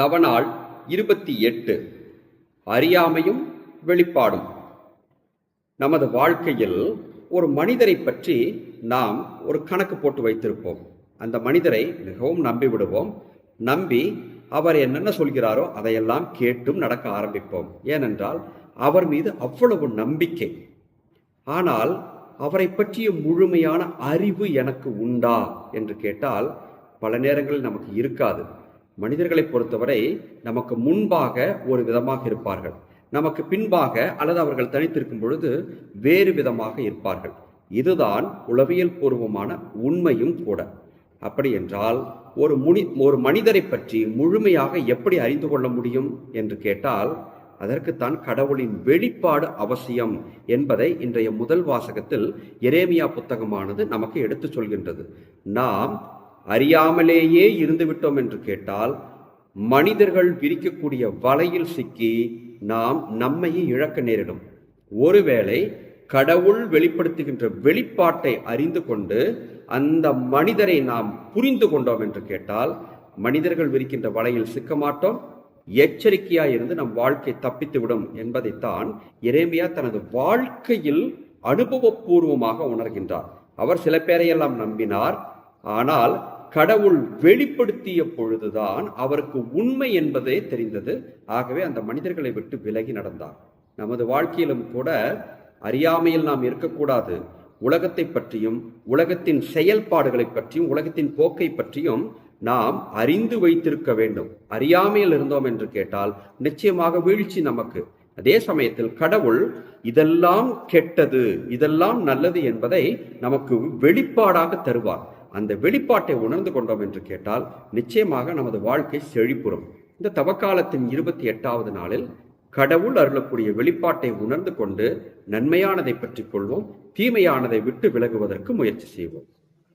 தவநாள் இருபத்தி எட்டு. அறியாமையும் வெளிப்பாடும். நமது வாழ்க்கையில் ஒரு மனிதரை பற்றி நாம் ஒரு கணக்கு போட்டு வைத்திருப்போம். அந்த மனிதரை மிகவும் நம்பிவிடுவோம் நம்பி அவர் என்னென்ன சொல்கிறாரோ அதையெல்லாம் கேட்டும் நடக்க ஆரம்பிப்போம். ஏனென்றால் அவர் மீது அவ்வளவு நம்பிக்கை. ஆனால் அவரை பற்றிய முழுமையான அறிவு எனக்கு உண்டா என்று கேட்டால் பல நேரங்களில் நமக்கு இருக்காது. மனிதர்களை பொறுத்தவரை நமக்கு முன்பாக ஒரு விதமாக இருப்பார்கள். நமக்கு பின்பாக அல்லது அவர்கள் தனித்திருக்கும் பொழுது வேறு விதமாக இருப்பார்கள். இதுதான் உளவியல் பூர்வமான உண்மையும் கூட. அப்படி என்றால் ஒரு முனி ஒரு மனிதரை பற்றி முழுமையாக எப்படி அறிந்து கொள்ள முடியும் என்று கேட்டால் அதற்குத்தான் கடவுளின் வெளிப்பாடு அவசியம் என்பதை இன்றைய முதல் வாசகத்தில் எரேமியா புத்தகமானது நமக்கு எடுத்துச் சொல்கின்றது. நாம் அறியாமலேயே இருந்துவிட்டோம் என்று கேட்டால் மனிதர்கள் விரிக்கக்கூடிய வலையில் சிக்கி நாம் நம்மையே இழக்க நேரிடும். ஒருவேளை கடவுள் வெளிப்படுத்துகின்ற வெளிப்பாட்டை அறிந்து கொண்டு அந்த மனிதரை நாம் புரிந்து கொண்டோம் என்று கேட்டால் மனிதர்கள் விரிக்கின்ற வலையில் சிக்க மாட்டோம் எச்சரிக்கையாக இருந்து நம் வாழ்க்கை தப்பித்து விடும் என்பதைத்தான் இறைமையா தனது வாழ்க்கையில் அனுபவபூர்வமாக உணர்கின்றார். அவர் சில பேரையெல்லாம் நம்பினார் ஆனால் கடவுள் வெளிப்படுத்திய பொழுதுதான் அவருக்கு உண்மை என்பதே தெரிந்தது. ஆகவே அந்த மனிதர்களை விட்டு விலகி நடந்தார். நமது வாழ்க்கையிலும் கூட அறியாமையில் நாம் இருக்கக்கூடாது. உலகத்தை பற்றியும் உலகத்தின் செயல்பாடுகளை பற்றியும் உலகத்தின் போக்கை பற்றியும் நாம் அறிந்து வைத்திருக்க வேண்டும். அறியாமையில் இருந்தோம் என்று கேட்டால் நிச்சயமாக வீழ்ச்சி நமக்கு. அதே சமயத்தில் கடவுள் இதெல்லாம் கெட்டது இதெல்லாம் நல்லது என்பதை நமக்கு வெளிப்பாடாக தருவார். அந்த வெளிப்பாட்டை உணர்ந்து கொண்டோம் என்று கேட்டால் நிச்சயமாக நமது வாழ்க்கை செழிப்புறும். இந்த தவக்காலத்தின் இருபத்தி எட்டாவது நாளில் கடவுள் அருளக்கூடிய வெளிப்பாட்டை உணர்ந்து கொண்டு நன்மையானதை பற்றி கொள்வோம் தீமையானதை விட்டு விலகுவதற்கு முயற்சி செய்வோம்.